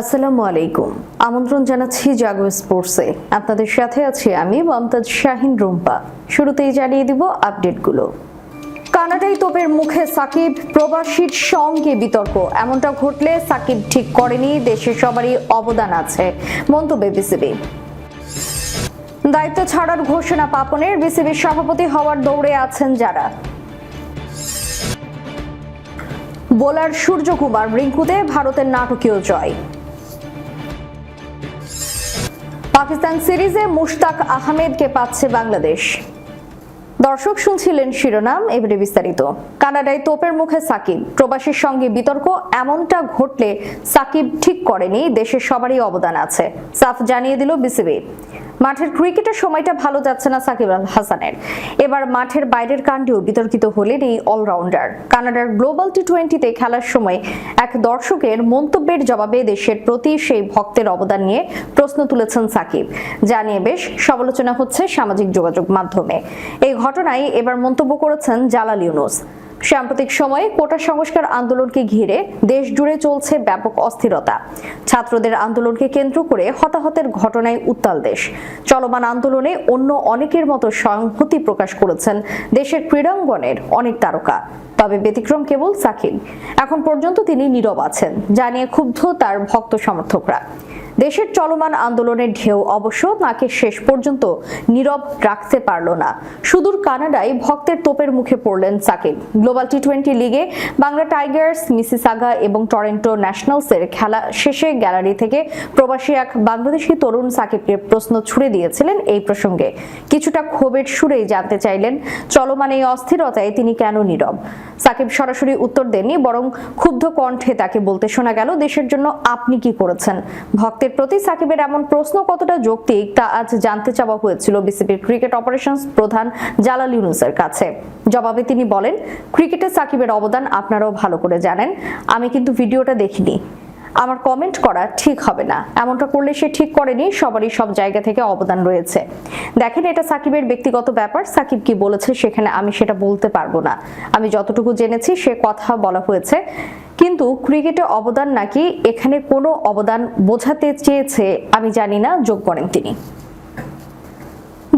আসসালামু আলাইকুম। আমন্ত্রণ জানাচ্ছি জাগো স্পোর্টসে। আপনাদের সাথে আছি আমি মমতাজ শাহিন রুম্পা। শুরুতেই জানিয়ে দিব আপডেটগুলো। কানাডাই তোপের মুখে সাকিব, প্রবাসীর সঙ্গে বিতর্ক। এমনটা ঘটলে সাকিব ঠিক করেনি দেশের সবারই অবদান আছে, মন্তব্য বিসিবি। দায়িত্ব ছাড়ার ঘোষণা পাপনের, বিসিবির সভাপতি হওয়ার দৌড়ে আছেন যারা। বোলার সূর্যকুমার রিঙ্কুতে ভারতের নাটকীয় জয়। পাকিস্তান সিরিজে মুশতাক আহমেদকে পাচ্ছে বাংলাদেশ। দর্শক, শুনছিলেন শিরোনাম, এবারে বিস্তারিত। কানাডায় তোপের মুখে সাকিব। প্রবাসীর সঙ্গে বিতর্ক এমনটা ঘটলে সাকিব ঠিক করেনি দেশের সবারই অবদান আছে। সাফ জানিয়ে দিল বিসিবি। মাঠের ক্রিকেটের সময়টা ভালো যাচ্ছে না সাকিব আল হাসানের। এবার মাঠের বাইরের কাণ্ডেও বিতর্কিত হলেন এই অলরাউন্ডার। কানাডার গ্লোবাল টি টোয়েন্টিতে খেলার সময় এক দর্শকের মন্তব্যের জবাবে দেশের প্রতি সেই ভক্তের অবদান নিয়ে প্রশ্ন তুলেছেন সাকিব। যা নিয়ে বেশ সমালোচনা হচ্ছে সামাজিক যোগাযোগ মাধ্যমে। এই ঘটনায় এবার মন্তব্য করেছেন জালাল ইউনুস। সাম্প্রতিক সময়ে কোটা সংস্কার আন্দোলনকে ঘিরে দেশ জুড়ে চলছে ব্যাপক অস্থিরতা। ছাত্রদের আন্দোলনকে কেন্দ্র করে হতাহতের ঘটনায় উত্তাল দেশ। চলমান আন্দোলনে অন্য অনেকের মতো সংহতি প্রকাশ করেছেন দেশের ক্রীড়াঙ্গনের অনেক তারকা। তবে ব্যতিক্রম কেবল সাকিব। এখন পর্যন্ত তিনি নীরব আছেন, যা নিয়ে ক্ষুব্ধ তার ভক্ত সমর্থকরা। দেশের চলমান আন্দোলনের ঢেউ অবশ্য তাকে শেষ পর্যন্ত নীরব রাখতে পারল না। সুদূর কানাডায় ভক্তের তোপের মুখে পড়লেন সাকিব। গ্লোবাল টি টোয়েন্টি লিগে বাংলা টাইগার্স, মিসিসাগা এবং টরেন্টো ন্যাশনালসের খেলা শেষে গ্যালারি থেকে প্রবাসী এক বাংলাদেশি তরুণ সাকিবকে প্রশ্ন ছুড়ে দিয়েছিলেন এই প্রসঙ্গে। কিছুটা ক্ষোভের সুরেই জানতে চাইলেন, চলমান এই অস্থিরতায় তিনি কেন নীরব? সাকিব সরাসরি উত্তর দেননি, বরং ক্ষুব্ধ কণ্ঠে তাকে বলতে শোনা গেল, দেশের জন্য আপনি কি করেছেন? ভক্তের প্রতি সাকিবের এমন প্রশ্ন কতটা যৌক্তিক তা আজ জানতে চাওয়া হয়েছিল বিসিবির ক্রিকেট অপারেশন প্রধান জালাল ইউনুসের কাছে। জবাবে তিনি বলেন, ক্রিকেটে সাকিবের অবদান আপনারাও ভালো করে জানেন। আমি কিন্তু ভিডিওটা দেখিনি। আমার কমেন্ট করা ঠিক হবে না। এমনটা করলে সে ঠিক করেনি, সবারই সব জায়গা থেকে অবদান রয়েছে। দেখেন, এটা সাকিবের ব্যক্তিগত ব্যাপার। সাকিব কি বলেছে সেখানে আমি সেটা বলতে পারব না। আমি যতটুকু জেনেছি, সে কথা বলা হয়েছে। কিন্তু ক্রিকেটে অবদান নাকি এখানে কোনো অবদান বোঝাতে চেয়েছে আমি জানি না, যোগ করেন তিনি।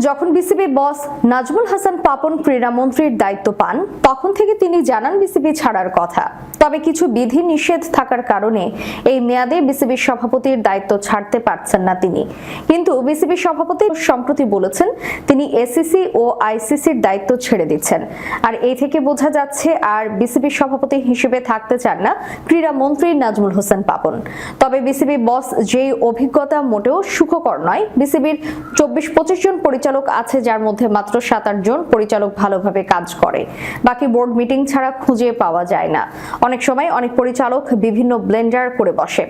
যখন বিসিবি বস নাজমুল হাসান পাপন ক্রীড়ামন্ত্রীর দায়িত্ব পান, তখন থেকে তিনি জানান বিসিবি ছাড়ার কথা। তবে কিছু বিধি নিষেধ থাকার কারণে এই মেয়াদে বিসিবির সভাপতির দায়িত্ব ছাড়তে পারছেন না তিনি। কিন্তু বিসিবি সভাপতি সম্প্রতি বলেছেন, তিনি এসিসি ও আইসিসির দায়িত্ব ছেড়ে দিচ্ছেন। আর এই থেকে বোঝা যাচ্ছে আর বিসিবির সভাপতি হিসেবে থাকতে চান না ক্রীড়ামন্ত্রী নাজমুল হোসেন পাপন। তবে বিসিবি বস যেই অভিজ্ঞতা মোটেও সুখকর নয়, বিসিবির চব্বিশ পঁচিশ জন পরিচালক আছে, যার মধ্যে মাত্র সাত আট জন পরিচালক ভালোভাবে কাজ করে। বাকি বোর্ড মিটিং ছাড়া খুঁজে পাওয়া যায় না। অনেক সময় অনেক পরিচালক বিভিন্ন ব্লেন্ডার করে বসে।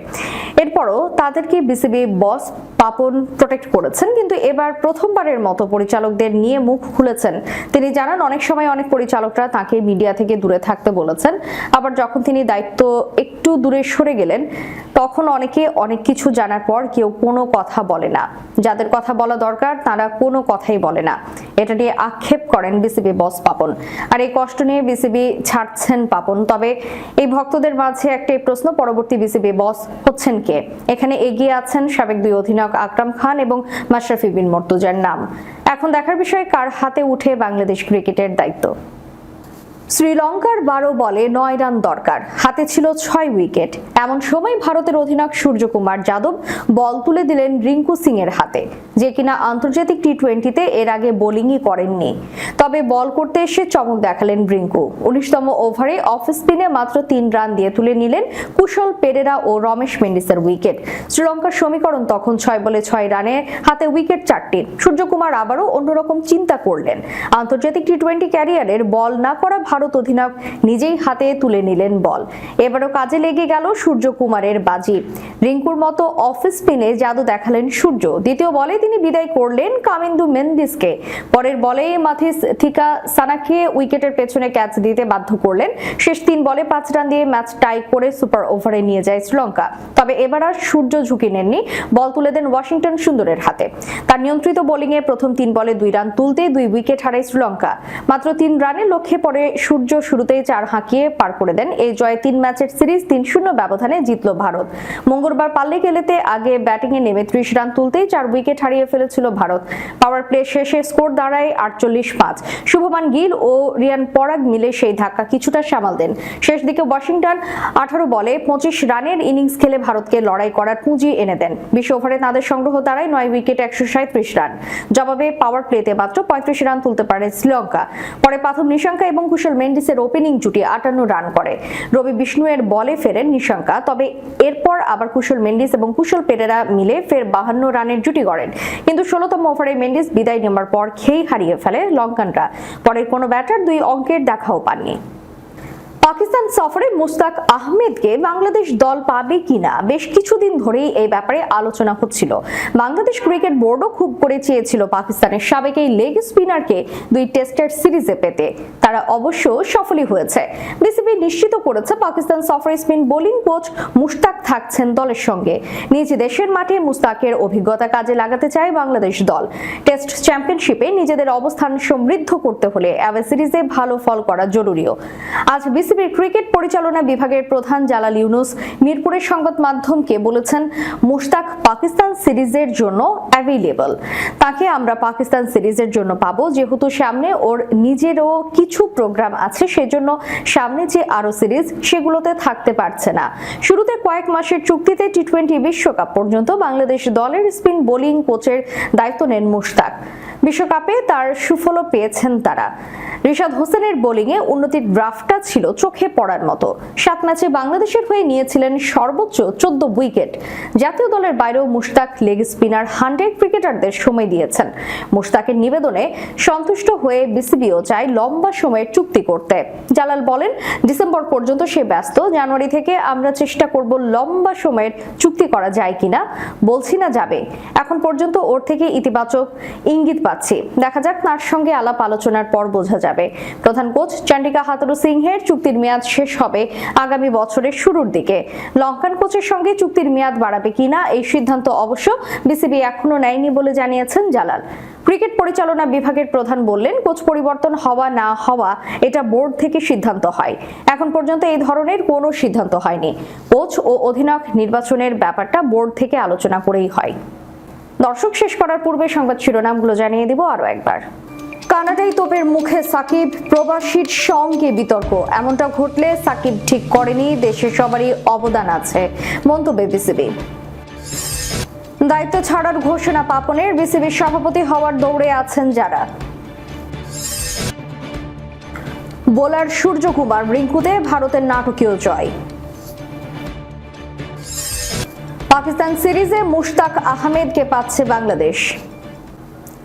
এরপরও তাদেরকে বিসিবি বস পাপন প্রোটেক্ট করেছেন, কিন্তু এবার প্রথমবারের মতো পরিচালকদের নিয়ে মুখ খুলেছেন। তিনি জানান, অনেক সময় অনেক পরিচালকরা তাকে মিডিয়া থেকে দূরে থাকতে বলেছেন। আবার যখন তিনি দায়িত্ব একটু দূরে সরে গেলেন, তখন অনেকে অনেক কিছু জানার পর কেউ কোনো কথা বলে না। যাদের কথা বলা দরকার, তারা কোনো কথাই বলে না। এটা নিয়ে আক্ষেপ করেন বিসিবি বস পাপন। আর এই কষ্ট নিয়ে বিসিবি ছাড়ছেন পাপন। তবে এই ভক্তদের মাঝে একটি প্রশ্ন, পরবর্তী বিসিবি বস হচ্ছেন কে? এখানে এগিয়ে আছেন সাবেক দুই অধিনায়ক আকরাম খান এবং মাশরাফি বিন মর্তুজার নাম। এখন দেখার বিষয়ে, কার হাতে উঠে বাংলাদেশ ক্রিকেটের দায়িত্ব? শ্রীলঙ্কার বারো বলে নয় রান দরকার। হাতে ছিল ছয় উইকেট। এমন সময় ভারতের অধিনায়ক সূর্যকুমার যাদব বল তুলে দিলেন রিঙ্কু সিং এর হাতে। যে কিনা আন্তর্জাতিক টি টোয়েন্টিতে এর আগে বোলিংই করেননি। তবে বল করতে এসে চমক দেখালেন রিঙ্কু। উনিশতম ওভারে অফ স্পিনে মাত্র তিন রান দিয়ে তুলে নিলেন কুশল পেরেরা ও রমেশ মেন্ডিসের উইকেট। শ্রীলঙ্কার সমীকরণ তখন ছয় বলে ছয় রানে হাতে উইকেট চারটি। সূর্যকুমার আবারও অন্যরকম চিন্তা করলেন। আন্তর্জাতিক টি টোয়েন্টি ক্যারিয়ারের বল না করা ভারত অধিনায়ক নিজেই হাতে তুলে নিলেন বল। এবারও কাজে লেগে গেল সূর্যকুমারের বাজি। রিঙ্কুর মতো অফ স্পিনে জাদু দেখালেন সূর্য। দ্বিতীয় বলে তিনি বিদায় করলেন কামিন্দু মেন্দিসকে। পরের বলে মাথিস থিকা সানাকে উইকেটের পেছনে ক্যাচ দিতে বাধ্য করলেন। শেষ তিন বলে পাঁচ রান দিয়ে ম্যাচ টাই করে সুপার ওভারে নিয়ে যায় শ্রীলঙ্কা। তবে এবার আর সূর্য ঝুঁকি নেননি। বল তুলে দেন ওয়াশিংটন সুন্দরের হাতে। তার নিয়ন্ত্রিত বোলিংয়ে প্রথম তিন বলে দুই রান তুলতে দুই উইকেট হারায় শ্রীলঙ্কা। মাত্র তিন রানের লক্ষ্যে পরে সূর্য শুরুতেই চার হাঁকিয়ে পার করে দেন। এই জয়ে তিন ম্যাচের সিরিজ তিন শূন্য ব্যবধানে জিতল ভারত। মঙ্গলবার পাল্লে গেলেতে আগে ব্যাটিংয়ে নেমে ত্রিশ রান তুলতেই চার উইকেট হারিয়ে ফেলেছিল ভারত। পাওয়ার প্লে শেষে স্কোর দাঁড়ায় আটচল্লিশ পাঁচ। শুভমান গিল ও রিয়ান পরাগ মিলে সেই ধাক্কা কিছুটা সামাল দেন। শেষ দিকে ওয়াশিংটন আঠারো বলে পঁচিশ রানের ইনিংস খেলে ভারতকে লড়াই করার পুঁজি এনে দেন। বিশ ওভারে তাদের সংগ্রহ দাঁড়ায় নয় উইকেট একশো সাঁত্রিশ রান। জবাবে পাওয়ার প্লেতে মাত্র পঁয়ত্রিশ রান তুলতে পারে শ্রীলঙ্কা। পরে পাথর নিশঙ্কা এবং কুশল মেন্ডিসের ওপেনিং জুটি আটান্ন রান করে। রবি বিষ্ণু এর বলে ফেরেন নিশাঙ্কা, তবে এরপর আবার কুশল মেন্ডিস এবং কুশল পেরেরা মিলে ফের বাহান্ন রানের জুটি গড়েন। কিন্তু ষোলোতম ওভারে মেন্ডিস বিদায় নেওয়ার পর খেই হারিয়ে ফেলে লঙ্কানরা। পরে কোনো ব্যাটার দুই অঙ্কের দেখাও পাননি। পাকিস্তান সফরে মুস্তাক আহমেদকে বাংলাদেশ দল পাবে কিনা? বেশ কিছুদিন ধরেই এই ব্যাপারে আলোচনা হচ্ছিল। বাংলাদেশ ক্রিকেট বোর্ডও খুব করে চেয়েছিল পাকিস্তানের সাবেক এই লেগ স্পিনারকে দুই টেস্টের সিরিজে পেতে। তারা অবশ্য সফলই হয়েছে। বিসিবি নিশ্চিত করেছে পাকিস্তান সফরে স্পিন বোলিং কোচ মুশতাক থাকছেন দলের সঙ্গে। নিজ দেশের মাঠে মুস্তাকের অভিজ্ঞতা কাজে লাগাতে চায় বাংলাদেশ দল। টেস্ট চ্যাম্পিয়নশিপে নিজেদের অবস্থান সমৃদ্ধ করতে হলে অ্যাওয়ে সিরিজে ভালো ফল করা জরুরিও। আজ বিসিবির ক্রিকেট পরিচালনা বিভাগের প্রধান জালাল ইউনুস মিরপুরের সংবাদ মাধ্যমকে বলেছেন, মুশতাক পাকিস্তান সিরিজের জন্য অ্যাভেলেবল তাকে আমরা পাকিস্তান সিরিজের জন্য পাবো। যেহেতু সামনে ওর নিজেরও কিছু প্রোগ্রাম আছে, সেজন্য সামনে যে আরও সিরিজ, সেগুলোতে থাকতে পারছে না। শুরুতে কয়েক মাসের চুক্তিতে টি টোয়েন্টি বিশ্বকাপ পর্যন্ত বাংলাদেশ দলের স্পিন বোলিং কোচের দায়িত্ব নেন মুশতাক। বিশ্বকাপে তার সুফলও পেয়েছেন তারা। রিশাদ হোসেনের বোলিংয়ে উন্নতির গ্রাফটা ছিল চোখে পড়ার মতো। সাত ম্যাচে বাংলাদেশের হয়ে নিয়েছিলেন সর্বোচ্চ চোদ্দ উইকেট। জাতীয় দলের বাইরেও মুশতাক লেগ স্পিনার হান্ড্রেড ক্রিকেটারদের সময় দিয়েছেন। মুশতাকের নিবেদনে সন্তুষ্ট হয়ে বিসিবিও চায় লম্বা সময়ের চুক্তি করতে। জালাল বলেন, ডিসেম্বর পর্যন্ত সে ব্যস্ত, জানুয়ারি থেকে আমরা চেষ্টা করব লম্বা সময়ের চুক্তি করা যায় কিনা, বলছি না যাবে। এখন পর্যন্ত ওর থেকে ইতিবাচক ইঙ্গিত পাচ্ছি। দেখা যাক তার সঙ্গে আলাপ আলোচনার পর বোঝা যাবে। প্রধান কোচ চন্ডিকা হাতরু সিংহের চুক্তির মেয়াদ শেষ হবে আগামী বছরের শুরুর দিকে। লঙ্কান কোচের সঙ্গে চুক্তির মেয়াদ বাড়াবে কিনা এই সিদ্ধান্ত অবশ্য বিসিবি এখনও নেয়নি বলে জানিয়েছেন জালাল। ক্রিকেট পরিচালনা বিভাগের প্রধান বললেন, কোচ পরিবর্তন হওয়া না হওয়া এটা বোর্ড থেকে সিদ্ধান্ত হয়। এখন পর্যন্ত এই ধরনের কোনো সিদ্ধান্ত হয়নি। কোচ ও অধিনায়ক নির্বাচনের ব্যাপারটা বোর্ড থেকে আলোচনা করেই হয়। দর্শক, শেষ করার পূর্বে সংবাদ শিরোনামগুলো জানিয়ে দিব আরও একবার। কানাডাই তোপের মুখে সাকিব, প্রবাসীর সঙ্গে বিতর্ক। এমনটা ঘটলে সাকিব ঠিক করেনি, দেশে সবারই অবদান আছে, মন্তব্যে বিসিবি। দায়িত্ব ছাড়ার ঘোষণা পাপনের, বিসিবির সভাপতি হওয়ার দৌড়ে আছেন যারা। বোলার সূর্যকুমার রিঙ্কুতে ভারতের নাটকীয় জয়। পাকিস্তান সিরিজে মুশতাক আহমেদকে পাচ্ছে বাংলাদেশ।